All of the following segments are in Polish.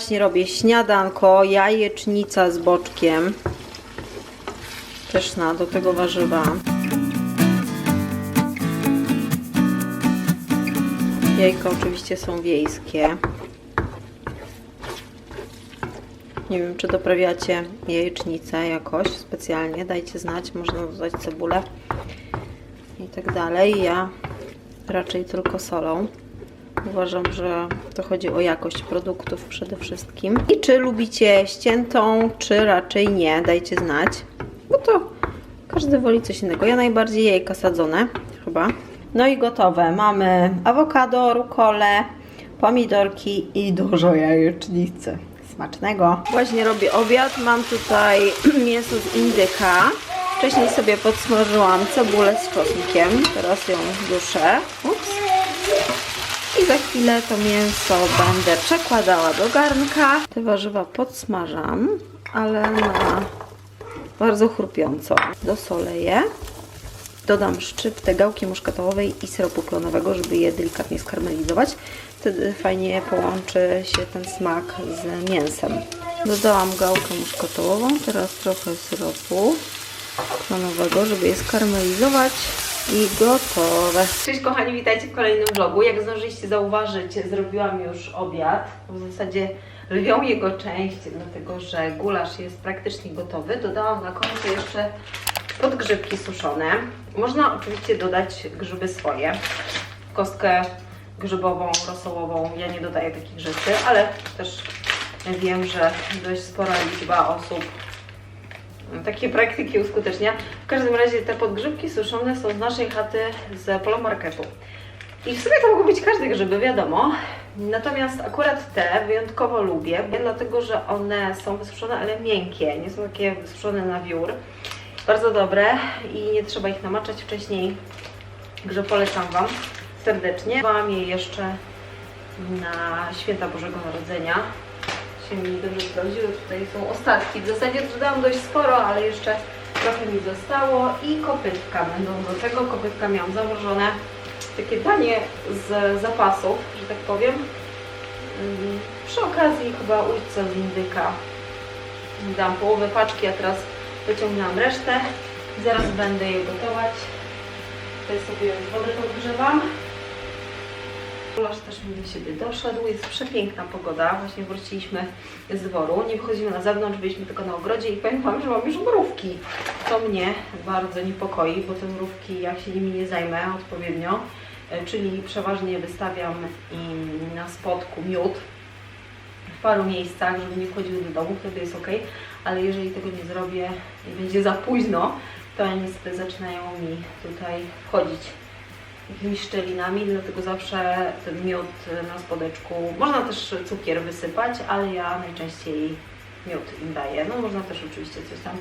właśnie robię śniadanko, jajecznica z boczkiem. Pyszna, do tego warzywa. Jajka oczywiście są wiejskie. Nie wiem, czy doprawiacie jajecznicę jakoś specjalnie. Dajcie znać, można dodać cebulę i tak dalej. Ja raczej tylko solą. Uważam, że to chodzi o jakość produktów przede wszystkim. I czy lubicie ściętą, czy raczej nie, dajcie znać. Bo to każdy woli coś innego. Ja najbardziej jajka sadzone, chyba. No i gotowe. Mamy awokado, rukolę, pomidorki i dużo jajecznicy. Smacznego. Właśnie robię obiad. Mam tutaj mięso z indyka. Wcześniej sobie podsmażyłam cebulę z czosnkiem. Teraz ją duszę. I za chwilę to mięso będę przekładała do garnka. Te warzywa podsmażam, ale na bardzo chrupiąco. Dosolę je. Dodam szczyptę gałki muszkatołowej i syropu klonowego, żeby je delikatnie skarmelizować. Wtedy fajnie połączy się ten smak z mięsem. Dodałam gałkę muszkatołową, teraz trochę syropu klonowego, żeby je skarmelizować i gotowe. Cześć kochani, witajcie w kolejnym vlogu. Jak zdążyliście zauważyć, zrobiłam już obiad. W zasadzie lwią jego część, dlatego że gulasz jest praktycznie gotowy. Dodałam na końcu jeszcze podgrzybki suszone. Można oczywiście dodać grzyby swoje. Kostkę grzybową, rosołową. Ja nie dodaję takich rzeczy, ale też wiem, że dość spora liczba osób takie praktyki uskutecznia. W każdym razie te podgrzybki suszone są z naszej chaty z polomarketu. I w sumie to mogą być każde grzyby, wiadomo. Natomiast akurat te wyjątkowo lubię, dlatego że one są wysuszone, ale miękkie, nie są takie wysuszone na wiór. Bardzo dobre i nie trzeba ich namaczać wcześniej, także polecam Wam serdecznie. Mam je jeszcze na święta Bożego Narodzenia się mi dobrze sprawdziły. Tutaj są ostatki. W zasadzie dodałam dość sporo, ale jeszcze trochę mi zostało. I kopytka będą do tego. Kopytka miałam założone. Takie danie z zapasów, że tak powiem. Ym, Przy okazji chyba ujca z indyka. Dam połowę paczki, a teraz wyciągnęłam resztę. Zaraz będę je gotować. Tutaj sobie już wodę podgrzewam. Gulasz też mi do siebie doszedł, jest przepiękna pogoda, właśnie wróciliśmy z dworu, nie wychodzimy na zewnątrz, byliśmy tylko na ogrodzie i powiem Wam, że mam już mrówki. To mnie bardzo niepokoi, bo te mrówki, jak się nimi nie zajmę odpowiednio, e, czyli przeważnie wystawiam na spodku miód w paru miejscach, żeby nie wchodziły do domu, wtedy jest ok, ale jeżeli tego nie zrobię i będzie za późno, to niestety zaczynają mi tutaj wchodzić jakimiś szczelinami, dlatego zawsze ten miód na spodeczku, można też cukier wysypać, ale ja najczęściej miód im daję. No można też oczywiście coś tam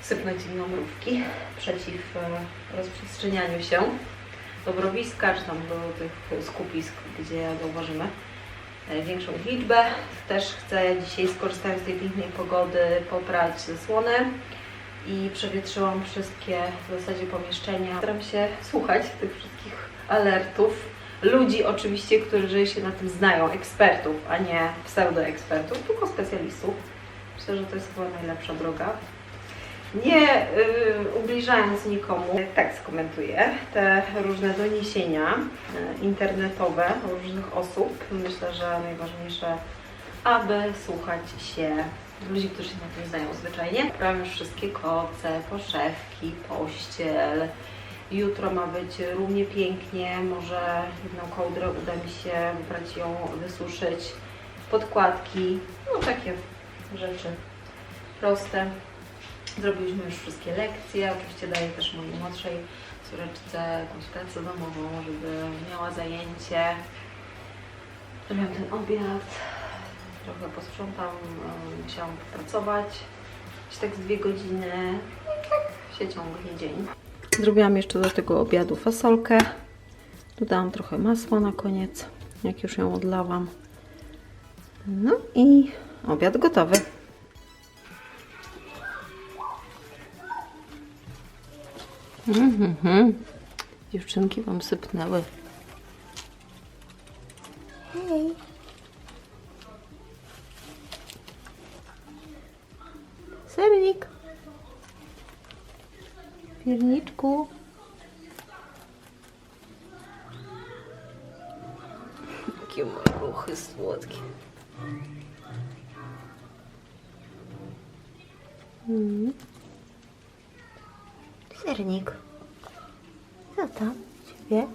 sypnąć im na mrówki przeciw e, rozprzestrzenianiu się do mrowiska, czy tam do tych skupisk, gdzie zauważymy e, większą liczbę. Też chcę dzisiaj, skorzystając z tej pięknej pogody, poprać zasłonę i przewietrzyłam wszystkie w zasadzie pomieszczenia. Staram się słuchać tych wszystkich alertów. Ludzi oczywiście, którzy się na tym znają, ekspertów, a nie pseudoekspertów, tylko specjalistów. Myślę, że to jest chyba najlepsza droga. Nie y, ubliżając nikomu, tak skomentuję te różne doniesienia y, internetowe różnych osób. Myślę, że najważniejsze, aby słuchać się ludzi, którzy się na tym znają zwyczajnie. Prawie już wszystkie koce, poszewki, pościel. Jutro ma być równie pięknie, może jedną kołdrę uda mi się wybrać ją, wysuszyć, podkładki, no takie rzeczy proste. Zrobiliśmy już wszystkie lekcje, oczywiście daję też mojej młodszej córeczce jakąś pracę domową, żeby miała zajęcie. Zrobiłam ten obiad, trochę posprzątam, musiałam popracować, tak z dwie godziny, no i tak się ciągnie dzień. Zrobiłam jeszcze do tego obiadu fasolkę, dodałam trochę masła na koniec, jak już ją odlałam. No i obiad gotowy. Mhm. Dziewczynki Wam sypnęły. Hej. Sernik. Pierniczku. Jakie moje ruchy słodkie. Mm. Sernik. Co tam? Ciebie?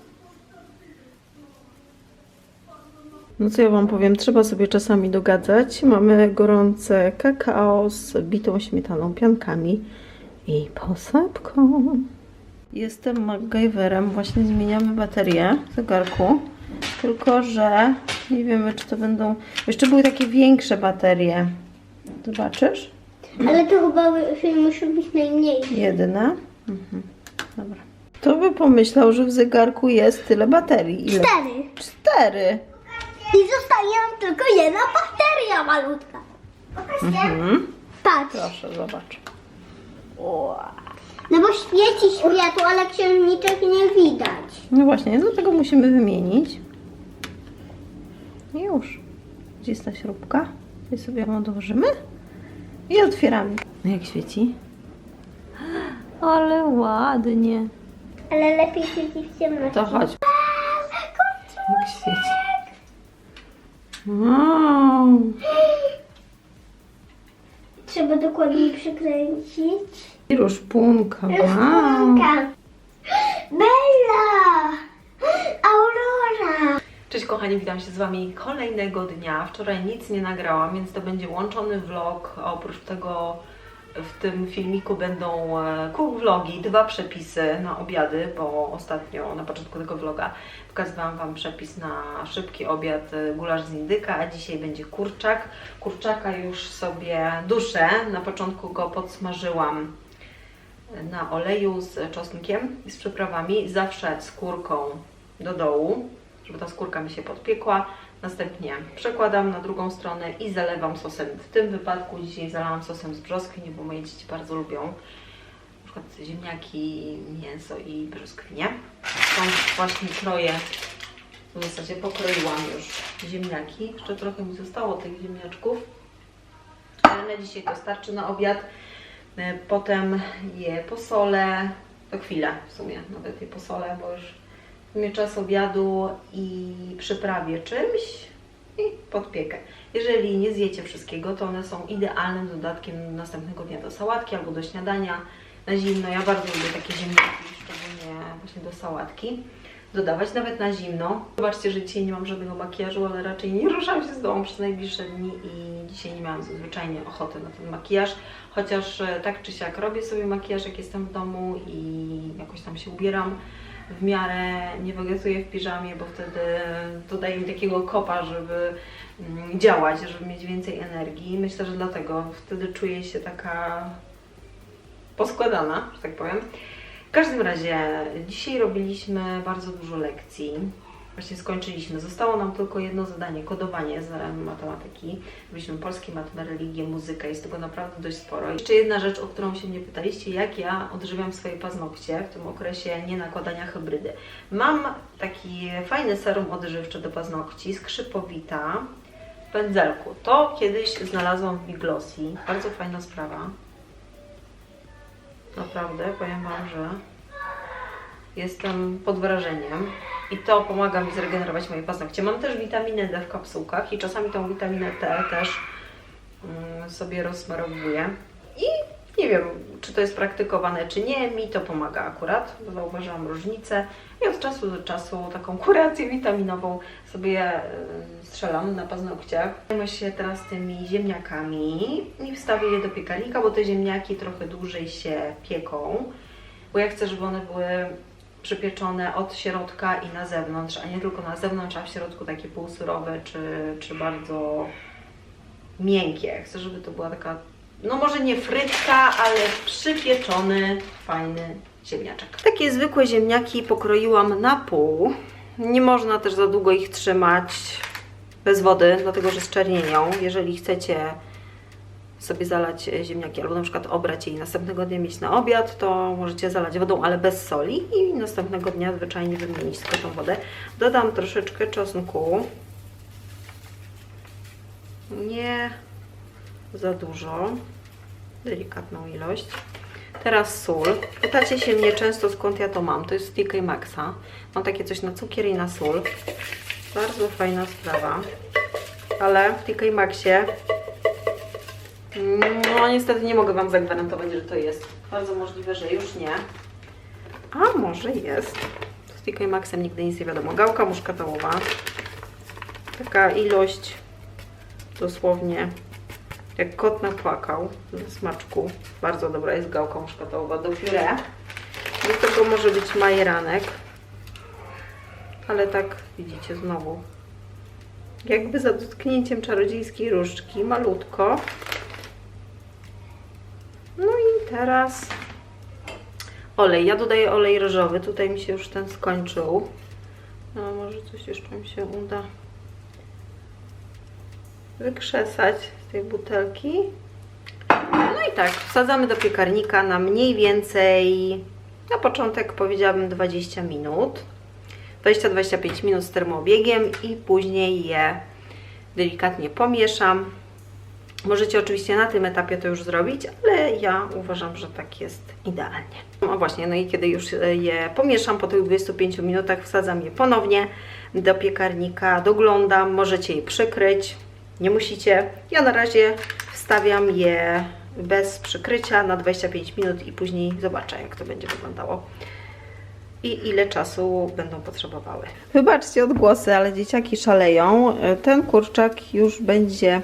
No co ja Wam powiem, trzeba sobie czasami dogadzać. Mamy gorące kakao z bitą śmietaną, piankami i posadzką. Jestem MacGyverem, właśnie zmieniamy baterię w zegarku. Tylko, że nie wiemy, czy to będą... Jeszcze były takie większe baterie. Zobaczysz? Ale to chyba film musi być najmniejszy. Jedna. Mhm. Dobra. Kto by pomyślał, że w zegarku jest tyle baterii? Ile? Cztery. Cztery. I zostaje nam tylko jedna bateria malutka. Mhm. Patrz. Proszę, zobacz. No bo świeci światło, ale księżniczek nie widać. No właśnie, dlatego musimy wymienić. I już. Gdzie jest ta śrubka? Tutaj sobie ją odłożymy i otwieramy. No jak świeci? Ale ładnie. Ale lepiej świeci w ciemności. To chodź. Jak świeci. Wow. Trzeba dokładniej przykręcić. I ruszpunka. Wow. Rozpunka. Bella! Aurora! Cześć kochani, witam się z Wami kolejnego dnia. Wczoraj nic nie nagrałam, więc to będzie łączony vlog. Oprócz tego w tym filmiku będą e, cook vlogi, dwa przepisy na obiady, bo ostatnio na początku tego vloga pokazywałam Wam przepis na szybki obiad e, gulasz z indyka, a dzisiaj będzie kurczak. Kurczaka już sobie duszę, na początku go podsmażyłam na oleju z czosnkiem i z przyprawami, zawsze skórką do dołu, żeby ta skórka mi się podpiekła. Następnie przekładam na drugą stronę i zalewam sosem. W tym wypadku dzisiaj zalałam sosem z brzoskwiń, bo moje dzieci bardzo lubią na przykład ziemniaki, mięso i brzoskwinie. Stąd właśnie kroję, w zasadzie pokroiłam już ziemniaki. Jeszcze trochę mi zostało tych ziemniaczków, ale na dzisiaj to starczy na obiad. E, Potem je posolę, to chwilę w sumie, nawet je posolę, bo już w sumie czas obiadu i przyprawię czymś i podpiekę. Jeżeli nie zjecie wszystkiego, to one są idealnym dodatkiem następnego dnia do sałatki albo do śniadania na zimno. Ja bardzo lubię takie ziemniaki, szczególnie właśnie do sałatki. Dodawać nawet na zimno. Zobaczcie, że dzisiaj nie mam żadnego makijażu, ale raczej nie ruszam się z domu przez najbliższe dni i dzisiaj nie miałam zwyczajnie ochoty na ten makijaż. Chociaż e, tak czy siak robię sobie makijaż, jak jestem w domu i jakoś tam się ubieram w miarę nie wegatuję w piżamie, bo wtedy to daje mi takiego kopa, żeby mm, działać, żeby mieć więcej energii. Myślę, że dlatego wtedy czuję się taka poskładana, że tak powiem. W każdym razie dzisiaj robiliśmy bardzo dużo lekcji. Właśnie skończyliśmy. Zostało nam tylko jedno zadanie, kodowanie z matematyki. Robiliśmy polskie, matmę, religię, muzykę. Jest tego naprawdę dość sporo. Jeszcze jedna rzecz, o którą się mnie pytaliście, jak ja odżywiam swoje paznokcie w tym okresie nienakładania hybrydy. Mam taki fajny serum odżywczy do paznokci, skrzypowita w pędzelku. To kiedyś znalazłam w Biglossi. Bardzo fajna sprawa. Naprawdę, powiem Wam, że jestem pod wrażeniem i to pomaga mi zregenerować moje paznokcie. Mam też witaminę D w kapsułkach i czasami tą witaminę T też mm, sobie rozsmarowuję. I nie wiem, czy to jest praktykowane, czy nie, mi to pomaga akurat, bo zauważyłam różnicę i od czasu do czasu taką kurację witaminową sobie y, strzelam na paznokciach. Zajmę się teraz tymi ziemniakami i wstawię je do piekarnika, bo te ziemniaki trochę dłużej się pieką, bo ja chcę, żeby one były przypieczone od środka i na zewnątrz, a nie tylko na zewnątrz, a w środku takie półsurowe czy, czy bardzo miękkie. Chcę, żeby to była taka, no może nie frytka, ale przypieczony, fajny ziemniaczek. Takie zwykłe ziemniaki pokroiłam na pół. Nie można też za długo ich trzymać bez wody, dlatego że zczernienią. Jeżeli chcecie sobie zalać ziemniaki albo na przykład obrać je i następnego dnia mieć na obiad, to możecie zalać wodą, ale bez soli i następnego dnia zwyczajnie wymienić tylko tą wodę. Dodam troszeczkę czosnku. Nie za dużo. delikatną ilość. Teraz sól. Pytacie się mnie często skąd ja to mam. To jest z TK Maxa. Mam takie coś na cukier i na sól. Bardzo fajna sprawa. Ale w TK Maxie no niestety nie mogę Wam zagwarantować, że to jest. Bardzo możliwe, że już nie. A może jest. Z TK Maxem nigdy nic nie wiadomo. Gałka muszkatołowa. Taka ilość dosłownie jak kot napłakał ze smaczku. Bardzo dobra jest gałka muszkatołowa do pióre. Do tego może być majeranek. Ale tak widzicie znowu. Jakby za dotknięciem czarodziejskiej różdżki. Malutko. No i teraz olej. Ja dodaję olej ryżowy. Tutaj mi się już ten skończył. No, może coś jeszcze mi się uda wykrzesać z tej butelki. No i tak, wsadzamy do piekarnika na mniej więcej, na początek powiedziałabym 20 minut. 20-25 minut z termoobiegiem i później je delikatnie pomieszam. Możecie oczywiście na tym etapie to już zrobić, ale ja uważam, że tak jest idealnie. No właśnie, no i kiedy już je pomieszam po tych 25 minutach, wsadzam je ponownie do piekarnika, doglądam, możecie je przykryć, nie musicie. Ja na razie wstawiam je bez przykrycia na 25 minut i później zobaczę, jak to będzie wyglądało i ile czasu będą potrzebowały. Wybaczcie odgłosy, ale dzieciaki szaleją. Ten kurczak już będzie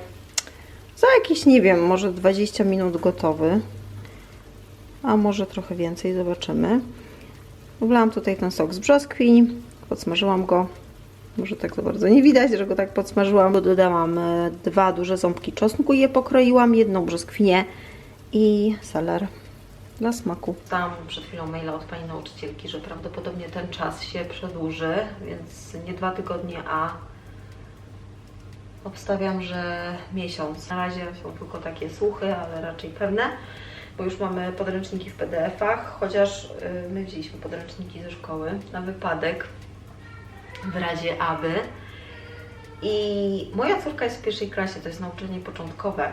za jakieś, nie wiem, może 20 minut gotowy. A może trochę więcej, zobaczymy. Wlałam tutaj ten sok z brzoskwiń, podsmażyłam go. Może tak za bardzo nie widać, że go tak podsmażyłam, bo dodałam e, dwa duże ząbki czosnku i je pokroiłam, jedną brzoskwinię i seler dla smaku. Dostałam przed chwilą maila od Pani nauczycielki, że prawdopodobnie ten czas się przedłuży, więc nie dwa tygodnie, a obstawiam, że miesiąc. Na razie są tylko takie słuchy, ale raczej pewne, bo już mamy podręczniki w PDF-ach, chociaż y, my wzięliśmy podręczniki ze szkoły na wypadek, w razie aby. I moja córka jest w pierwszej klasie, to jest nauczanie początkowe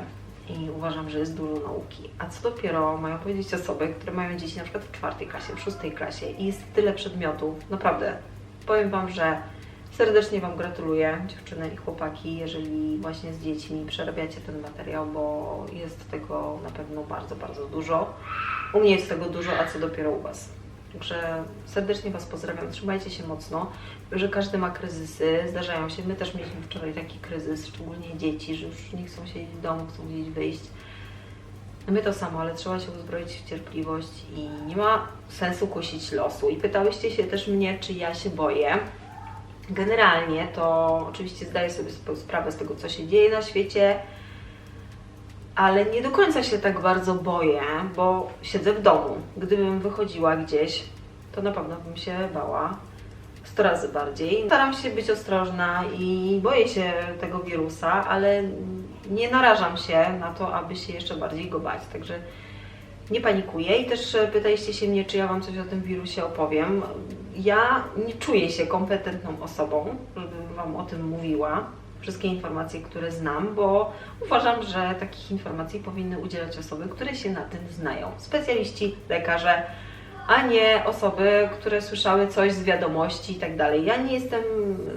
i uważam, że jest dużo nauki. A co dopiero mają powiedzieć osoby, które mają dzieci na przykład w czwartej klasie, w szóstej klasie i jest tyle przedmiotów. Naprawdę, powiem Wam, że serdecznie Wam gratuluję, dziewczyny i chłopaki, jeżeli właśnie z dziećmi przerabiacie ten materiał, bo jest tego na pewno bardzo, bardzo dużo. U mnie jest tego dużo, a co dopiero u Was. Także serdecznie Was pozdrawiam, trzymajcie się mocno, że każdy ma kryzysy, zdarzają się. My też mieliśmy wczoraj taki kryzys, szczególnie dzieci, że już nie chcą siedzieć w domu, chcą gdzieś wyjść. My to samo, ale trzeba się uzbroić w cierpliwość i nie ma sensu kusić losu. I pytałyście się też mnie, czy ja się boję. Generalnie to oczywiście zdaję sobie sp- sprawę z tego, co się dzieje na świecie, ale nie do końca się tak bardzo boję, bo siedzę w domu. Gdybym wychodziła gdzieś, to na pewno bym się bała 100 razy bardziej. Staram się być ostrożna i boję się tego wirusa, ale nie narażam się na to, aby się jeszcze bardziej go bać. Także nie panikuję i też e, pytaliście się mnie, czy ja Wam coś o tym wirusie opowiem. Ja nie czuję się kompetentną osobą, żeby Wam o tym mówiła. Wszystkie informacje, które znam, bo uważam, że takich informacji powinny udzielać osoby, które się na tym znają. Specjaliści, lekarze, a nie osoby, które słyszały coś z wiadomości i tak dalej. Ja nie jestem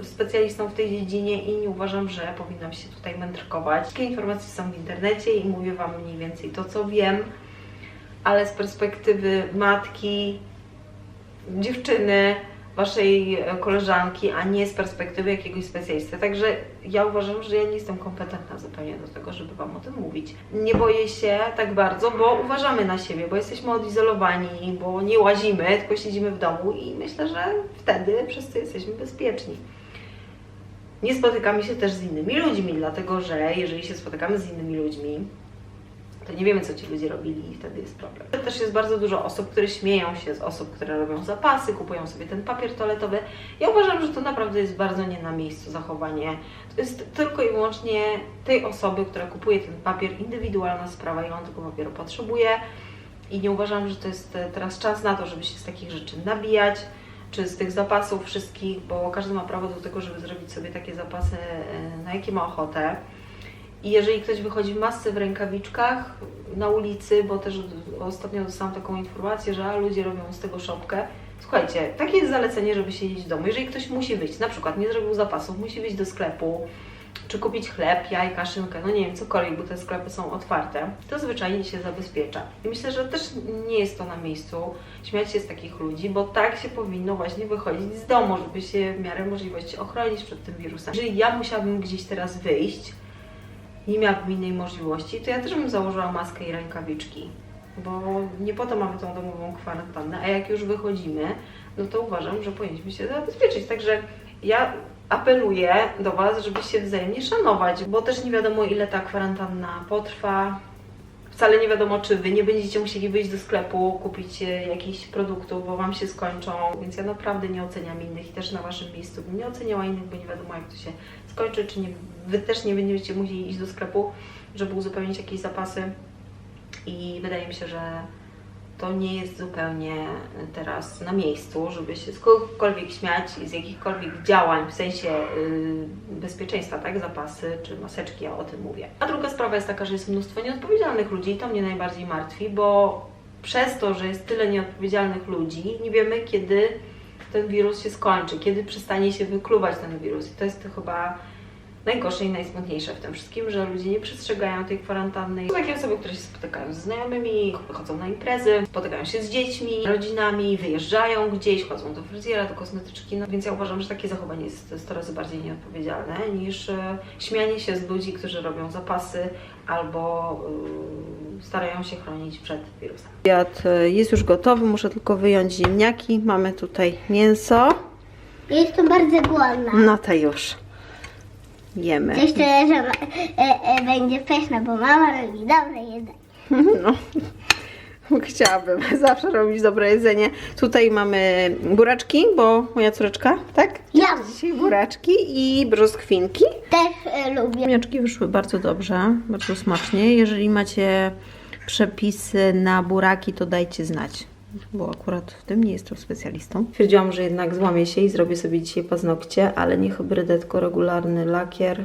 specjalistą w tej dziedzinie i nie uważam, że powinnam się tutaj mędrkować. Wszystkie informacje są w internecie i mówię Wam mniej więcej to, co wiem ale z perspektywy matki, dziewczyny, waszej e, koleżanki, a nie z perspektywy jakiegoś specjalisty. Także ja uważam, że ja nie jestem kompetentna zupełnie do tego, żeby Wam o tym mówić. Nie boję się tak bardzo, bo uważamy na siebie, bo jesteśmy odizolowani, bo nie łazimy, tylko siedzimy w domu i myślę, że wtedy wszyscy jesteśmy bezpieczni. Nie spotykamy się też z innymi ludźmi, dlatego że jeżeli się spotykamy z innymi ludźmi, to nie wiemy, co ci ludzie robili i wtedy jest problem. Też jest bardzo dużo osób, które śmieją się z osób, które robią zapasy, kupują sobie ten papier toaletowy. Ja uważam, że to naprawdę jest bardzo nie na miejscu zachowanie. To jest tylko i wyłącznie tej osoby, która kupuje ten papier, indywidualna sprawa i on tego papieru potrzebuje. I nie uważam, że to jest e, teraz czas na to, żeby się z takich rzeczy nabijać, czy z tych zapasów wszystkich, bo każdy ma prawo do tego, żeby zrobić sobie takie zapasy, e, na jakie ma ochotę. I jeżeli ktoś wychodzi w masce w rękawiczkach na ulicy, bo też ostatnio dostałam taką informację, że ludzie robią z tego szopkę. Słuchajcie, takie jest zalecenie, żeby siedzieć w domu. Jeżeli ktoś musi wyjść, na przykład nie zrobił zapasów, musi wyjść do sklepu, czy kupić chleb, jajka, szynkę, no nie wiem, cokolwiek, bo te sklepy są otwarte, to zwyczajnie się zabezpiecza. I myślę, że też nie jest to na miejscu śmiać się z takich ludzi, bo tak się powinno właśnie wychodzić z domu, żeby się w miarę możliwości ochronić przed tym wirusem. Jeżeli ja musiałabym gdzieś teraz wyjść, nie miałabym innej możliwości, to ja też bym założyła maskę i rękawiczki, bo nie po to mamy tą domową kwarantannę, a jak już wychodzimy, no to uważam, że powinniśmy się zabezpieczyć. Także ja apeluję do Was, żeby się wzajemnie szanować, bo też nie wiadomo ile ta kwarantanna potrwa. Wcale nie wiadomo, czy Wy nie będziecie musieli wyjść do sklepu, kupić e, jakichś produktów, bo Wam się skończą. Więc ja naprawdę nie oceniam innych i też na Waszym miejscu bym nie oceniała innych, bo nie wiadomo jak to się skończy, czy nie, Wy też nie będziecie musieli iść do sklepu, żeby uzupełnić jakieś zapasy. I wydaje mi się, że to nie jest zupełnie teraz na miejscu, żeby się z kogokolwiek śmiać i z jakichkolwiek działań w sensie yy, bezpieczeństwa, tak, zapasy czy maseczki, ja o tym mówię. A druga sprawa jest taka, że jest mnóstwo nieodpowiedzialnych ludzi i to mnie najbardziej martwi, bo przez to, że jest tyle nieodpowiedzialnych ludzi, nie wiemy kiedy ten wirus się skończy, kiedy przestanie się wykluwać ten wirus i to jest to chyba najgorsze i najsmutniejsze w tym wszystkim, że ludzie nie przestrzegają tej kwarantanny. Są takie osoby, które się spotykają z znajomymi, chodzą na imprezy, spotykają się z dziećmi, rodzinami, wyjeżdżają gdzieś, chodzą do fryzjera, do kosmetyczki, no więc ja uważam, że takie zachowanie jest 100 razy bardziej nieodpowiedzialne niż e, śmianie się z ludzi, którzy robią zapasy albo y, starają się chronić przed wirusem. Obiad e, jest już gotowy, muszę tylko wyjąć ziemniaki. Mamy tutaj mięso. Ja jestem bardzo głodna. No to już. Jemy. Myślę, że e, e, będzie pyszne, bo mama robi dobre jedzenie. No. Chciałabym zawsze robić dobre jedzenie. Tutaj mamy buraczki, bo moja córeczka, tak? Ja Dzisiaj buraczki i brzoskwinki. też e, lubię. Ziemniaczki wyszły bardzo dobrze, bardzo smacznie. Jeżeli macie przepisy na buraki, to dajcie znać, bo akurat w tym nie jestem specjalistą. Stwierdziłam, że jednak złamię się i zrobię sobie dzisiaj paznokcie, ale nie hybrydę, tylko regularny lakier.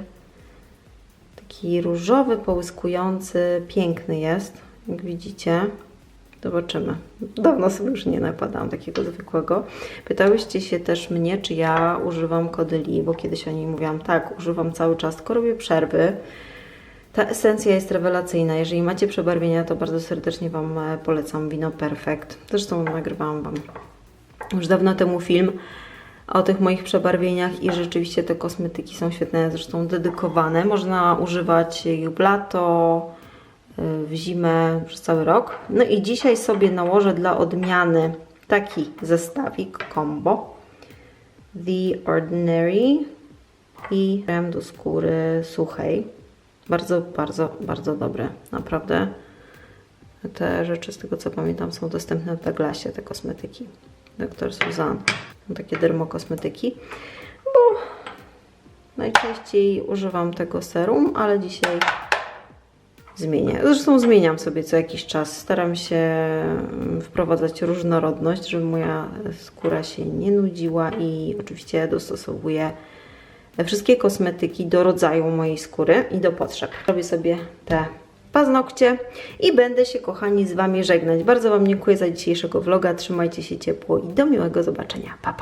Taki różowy, połyskujący, piękny jest, jak widzicie. Zobaczymy. Dawno sobie już nie nakładałam takiego zwykłego. Pytałyście się też mnie, czy ja używam Kodyli, bo kiedyś o niej mówiłam. Tak, używam cały czas, tylko robię przerwy. Ta esencja jest rewelacyjna. Jeżeli macie przebarwienia, to bardzo serdecznie Wam e, polecam Wino Perfect. Zresztą nagrywałam Wam już dawno temu film o tych moich przebarwieniach i rzeczywiście te kosmetyki są świetne, zresztą dedykowane. Można używać ich w lato, y, w zimę, przez cały rok. No i dzisiaj sobie nałożę dla odmiany taki zestawik combo The Ordinary i krem do skóry suchej. Bardzo, bardzo, bardzo dobre. Naprawdę te rzeczy, z tego co pamiętam, są dostępne w Douglasie, te kosmetyki. Dr. Suzanne. Takie dermokosmetyki, bo najczęściej używam tego serum, ale dzisiaj zmienię. Zresztą zmieniam sobie co jakiś czas. Staram się wprowadzać różnorodność, żeby moja skóra się nie nudziła i oczywiście dostosowuję wszystkie kosmetyki do rodzaju mojej skóry i do potrzeb. Robię sobie te paznokcie i będę się, kochani, z Wami żegnać. Bardzo Wam dziękuję za dzisiejszego vloga. Trzymajcie się ciepło i do miłego zobaczenia. Pa, pa!